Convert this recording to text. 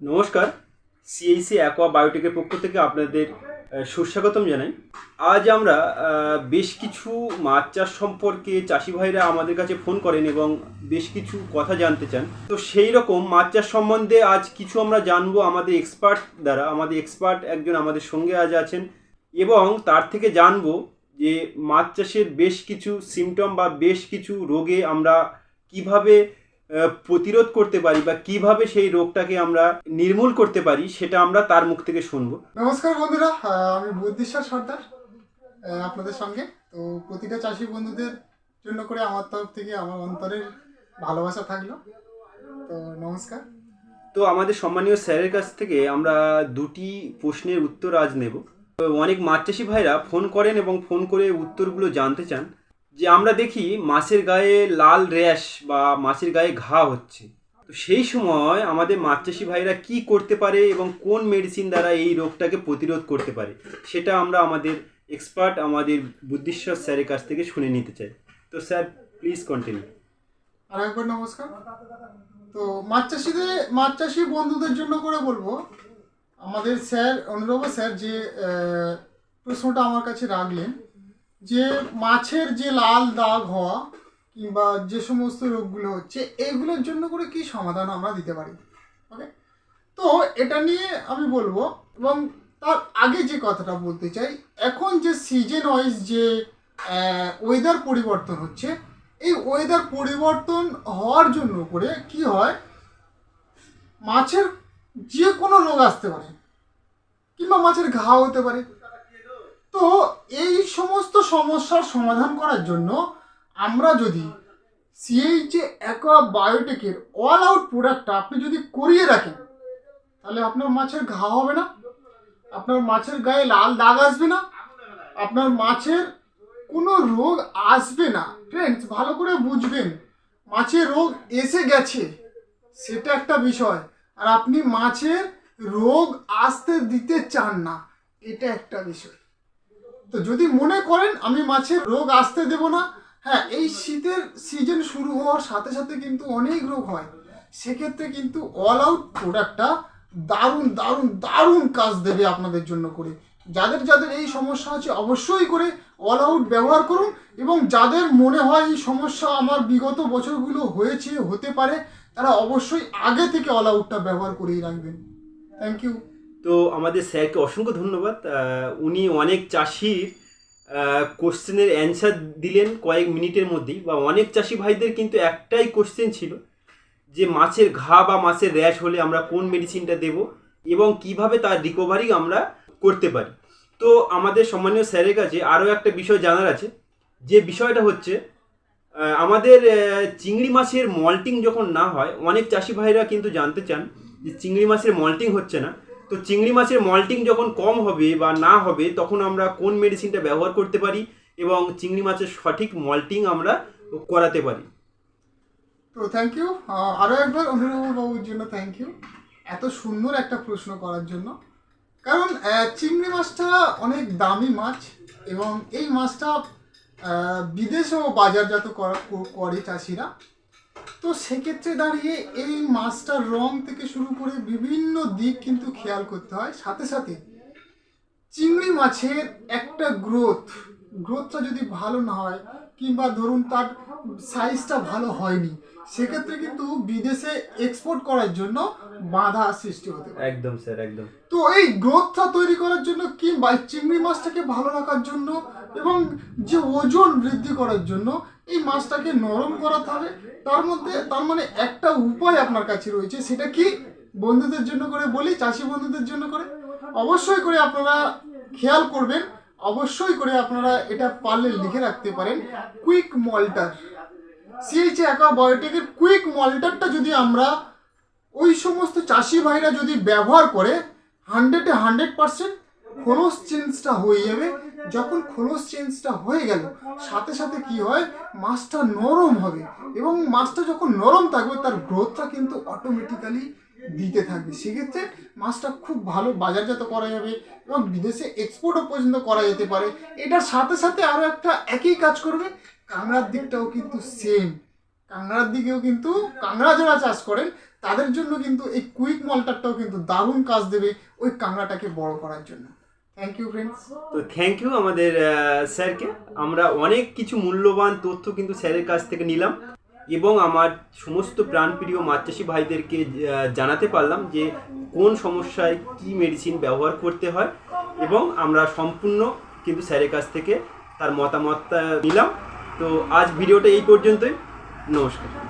নমস্কার সিএইসি অ্যাকোয়া বায়োটেকের পক্ষ থেকে আপনাদের সুস্বাগতম জানাই। আজ আমরা বেশ কিছু মাছ চাষ সম্পর্কে চাষি ভাইরা আমাদের কাছে ফোন করেন এবং বেশ কিছু কথা জানতে চান। তো সেই রকম মাছ চাষ সম্বন্ধে আজ কিছু আমরা জানব আমাদের এক্সপার্ট দ্বারা। আমাদের এক্সপার্ট একজন আমাদের সঙ্গে আজ আছেন এবং তার থেকে জানব যে মাছ চাষের বেশ কিছু সিমটম বা বেশ কিছু রোগে আমরা কীভাবে প্রতিরোধ করতে পারি বা কীভাবে সেই রোগটাকে আমরা নির্মূল করতে পারি সেটা আমরা তার মুখ থেকে শুনব। নমস্কার বন্ধুরা আমি বুদ্ধিশ্বর সর্দার আপনাদের সঙ্গে। তো প্রতিটা চাষি বন্ধুদের জন্য করে আমার তরফ থেকে আমার অন্তরের ভালোবাসা থাকল। তো নমস্কার। তো আমাদের সম্মানীয় স্যারের কাছ থেকে আমরা দুটি প্রশ্নের উত্তর আজ নেব। অনেক মাছ চাষি ভাইরা ফোন করেন এবং ফোন করে উত্তরগুলো জানতে চান। যে আমরা দেখি মাছের গায়ে লাল র্যাশ বা মাছের গায়ে ঘা হচ্ছে। তো সেই সময় আমাদের মাছ চাষি ভাইরা কি করতে পারে এবং কোন মেডিসিন দ্বারা এই রোগটাকে প্রতিরোধ করতে পারে, সেটা আমরা আমাদের এক্সপার্ট আমাদের বুদ্ধিশ্বর স্যারের কাছ থেকে শুনে নিতে চাই। তো স্যার প্লিজ কন্টিনিউ আর একবার নমস্কার। তো মাছ চাষিদের, মাছ চাষি বন্ধুদের জন্য করে বলব, আমাদের স্যার অনুরভ স্যার যে প্রশ্নটা আমার কাছে রাখলেন যে মাছের যে লাল দাগ হওয়া কিংবা যে সমস্ত রোগগুলো হচ্ছে, এগুলোর জন্য করে কি সমাধান আমরা দিতে পারি? ওকে তো এটা নিয়ে আমি বলব, এবং তার আগে যে কথাটা বলতে চাই, এখন যে সিজন ওয়াইজ যে ওয়েদার পরিবর্তন হচ্ছে, এই ওয়েদার পরিবর্তন হওয়ার জন্য করে কি হয়, মাছের যে কোনো রোগ আসতে পারে, কিংবা মাছের ঘা হতে পারে তো এই সমস্ত সমস্যার সমাধান করার জন্য আমরা যদি সিএইচ অ্যাকোয়া বায়োটেকের অল আউট প্রোডাক্টটা আপনি যদি করিয়ে রাখেন, তাহলে আপনার মাছের ঘা হবে না, আপনার মাছের গায়ে লাল দাগ আসবে না, আপনার মাছের কোনো রোগ আসবে না। ফ্রেন্ডস ভালো করে বুঝবেন, মাছের রোগ এসে গেছে, সেটা একটা বিষয়। আর আপনি মাছের রোগ আসতে দিতে চান না, এটা একটা বিষয়। তো যদি মনে করেন আমি মাছের রোগ আসতে দেব না হ্যাঁ এই শীতের সিজন শুরু হওয়ার সাথে সাথে কিন্তু অনেক রোগ হয়। সেক্ষেত্রে কিন্তু অল আউট প্রোডাক্টটা দারুণ দারুণ দারুণ কাজ দেবে আপনাদের জন্য করে। যাদের যাদের এই সমস্যা আছে অবশ্যই করে অল আউট ব্যবহার করুন এবং যাদের মনে হয় এই সমস্যা আমার বিগত বছরগুলো হয়েছে, হতে পারে, তারা অবশ্যই আগে থেকে অল আউটটা ব্যবহার করেই রাখবেন। থ্যাংক ইউ তো আমাদের স্যারকে অসংখ্য ধন্যবাদ। উনি অনেক চাষির কোশ্চেনের অ্যান্সার দিলেন কয়েক মিনিটের মধ্যেই, বা অনেক চাষি ভাইদের কিন্তু একটাই কোশ্চেন ছিল যে মাছের ঘা বা মাছের র্যাশ হলে আমরা কোন মেডিসিনটা দেব এবং কীভাবে তার রিকভারি আমরা করতে পারি। তো আমাদের সম্মানীয় স্যারের কাছে আরও একটা বিষয় জানার আছে, যে বিষয়টা হচ্ছে আমাদের চিংড়ি মাছের মল্টিং যখন না হয়, অনেক চাষি ভাইরা কিন্তু জানতে চান যে চিংড়ি মাছের মল্টিং হচ্ছে না। তো চিংড়ি মাছের মল্টিং যখন কম হবে বা না হবে, তখন আমরা কোন মেডিসিনটা ব্যবহার করতে পারি এবং চিংড়ি মাছের সঠিক মল্টিং আমরা করাতে পারি? তো থ্যাংক ইউ আরও একবার বাবুর জন্য থ্যাংক ইউ এত সুন্দর একটা প্রশ্ন করার জন্য। কারণ চিংড়ি মাছটা অনেক দামি মাছ এবং এই মাছটা বিদেশেও বাজারজাত করে চাষিরা। তো সেক্ষেত্রে দাঁড়িয়ে এই মাছটার রং থেকে শুরু করে বিভিন্ন দিক কিন্তু খেয়াল করতে হয়। সাথে সাথে চিংড়ি মাছের একটা গ্রোথ গ্রোথটা যদি ভালো না হয় কিংবা ধরুন তার সাইজটা ভালো হয়নি সেক্ষেত্রে কিন্তু বিদেশে এক্সপোর্ট করার জন্য বাধা সৃষ্টি হতে পারে। একদম স্যার একদম। তো এই গ্রোথটা তৈরি করার জন্য কিংবা চিংড়ি মাছটাকে ভালো রাখার জন্য এবং যে ওজন বৃদ্ধি করার জন্য এই মাছটাকে নরম করাতে হবে তার মধ্যে তার মানে একটা উপায় আপনার কাছে রয়েছে সেটা কি? বন্ধুদের জন্য করে বলি চাষি বন্ধুদের জন্য করে। অবশ্যই করে আপনারা খেয়াল করবেন অবশ্যই করে আপনারা এটা পারলে লিখে রাখতে পারেন কুইক মল্টার সিএইচ অ্যাকোয়া বায়োটেকের কুইক মল্টারটা যদি আমরা ওই সমস্ত চাষি ভাইরা যদি ব্যবহার করে হান্ড্রেডে হান্ড্রেড পার্সেন্ট খোলস চেঞ্জটা হয়ে যাবে। যখন খোলস চেঞ্জটা হয়ে গেল, সাথে সাথে কি হয়, মাছটা নরম হবে এবং মাছটা যখন নরম থাকবে, তার গ্রোথটা কিন্তু অটোমেটিক্যালি দিতে থাকবে। সেক্ষেত্রে মাছটা খুব ভালো বাজারজাত করা যাবে এবং বিদেশে এক্সপোর্টও পর্যন্ত করা যেতে পারে। এটার সাথে সাথে আরও একটা একই কাজ করবে কাংড়ার দিকটাও কিন্তু সেম কাংড়ার দিকেও কিন্তু কাংড়া যারা চাষ করেন, তাদের জন্য কিন্তু এই কুইক মল্টারটাও কিন্তু দারুণ কাজ দেবে ওই কাঁকড়াটাকে বড় করার জন্য। থ্যাংক ইউ ফ্রেন্ডস তো থ্যাংক ইউ আমাদের স্যারকে। আমরা অনেক কিছু মূল্যবান তথ্য কিন্তু স্যারের কাছ থেকে নিলাম। এবং আমার সমস্ত প্রাণপ্রিয় মাছ চাষি ভাইদেরকে জানাতে পারলাম যে কোন সমস্যায় কি মেডিসিন ব্যবহার করতে হয় এবং আমরা সম্পূর্ণ কিন্তু স্যারের কাছ থেকে তার মতামতটা নিলাম। তো আজ ভিডিওটা এই পর্যন্তই। নমস্কার।